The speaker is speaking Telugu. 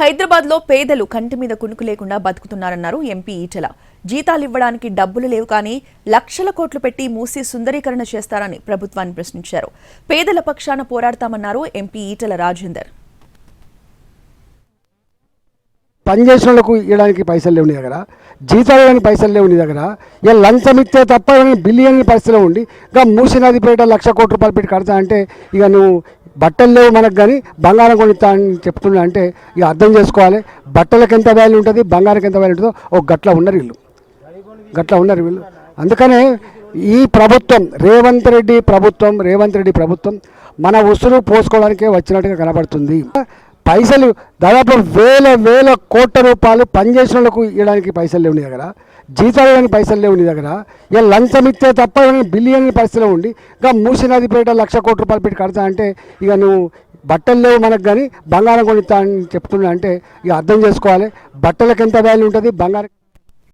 హైదరాబాద్లో పేదలు కంటి మీద కునుకు లేకుండా బతుకుతున్నారన్నారు ఎంపీ ఈటల. జీతాలు ఇవ్వడానికి డబ్బులు లేవు కానీ లక్షల కోట్లు పెట్టి మూసి సుందరీకరణ చేస్తారని ప్రభుత్వాన్ని ప్రశ్నించారు. పేదల పక్షాన పోరాడతామన్నారు ఎంపీ ఈటల రాజేందర్. పనిచేసిన వాళ్ళకు ఇవ్వడానికి పైసలు లేవు నీ దగ్గర జీతాలు ఇవ్వడానికి పైసలు లేవు నీ దగ్గర ఇక లంచం ఇస్తే తప్ప ఇవ్వడానికి బిలియన్ పరిస్థితిలో ఉండి ఇక మూసినది పేట లక్ష కోటి రూపాయలు పెట్టి కడతా అంటే ఇక నువ్వు బట్టలు లేవు మనకు కానీ బంగారం కొనిస్తా అని చెప్తున్నా అంటే ఇక అర్థం చేసుకోవాలి. బట్టలకు ఎంత వాల్యూ ఉంటుంది? బంగారం ఎంత వాల్యూ ఉంటుందో ఒక గట్ల ఉన్నారు వీళ్ళు. గట్ల ఉన్నారు వీళ్ళు. అందుకనే ఈ ప్రభుత్వం రేవంత్ రెడ్డి ప్రభుత్వం రేవంత్ రెడ్డి ప్రభుత్వం మన ఉసురు పోసుకోవడానికే వచ్చినట్టుగా కనబడుతుంది. పైసలు దాదాపు వేల వేల కోట్ల రూపాయలు పనిచేసిన వాళ్ళకు ఇవ్వడానికి పైసలు లేవు నీ దగ్గర. జీతాలు ఇవ్వడానికి పైసలు లేవు నీ దగ్గర. ఇక లంచం ఇస్తే తప్ప బిలియన్ పరిస్థితిలో ఉండి ఇంకా మూసినదిపేట లక్ష కోటి రూపాయలు పెట్టి కడతా అంటే ఇక నువ్వు బట్టలు లేవు మనకు కానీ బంగారం కొనిస్తా అని చెప్తున్నా అంటే ఇక అర్థం చేసుకోవాలి. బట్టలకు ఎంత వాల్యూ ఉంటుంది? బంగారం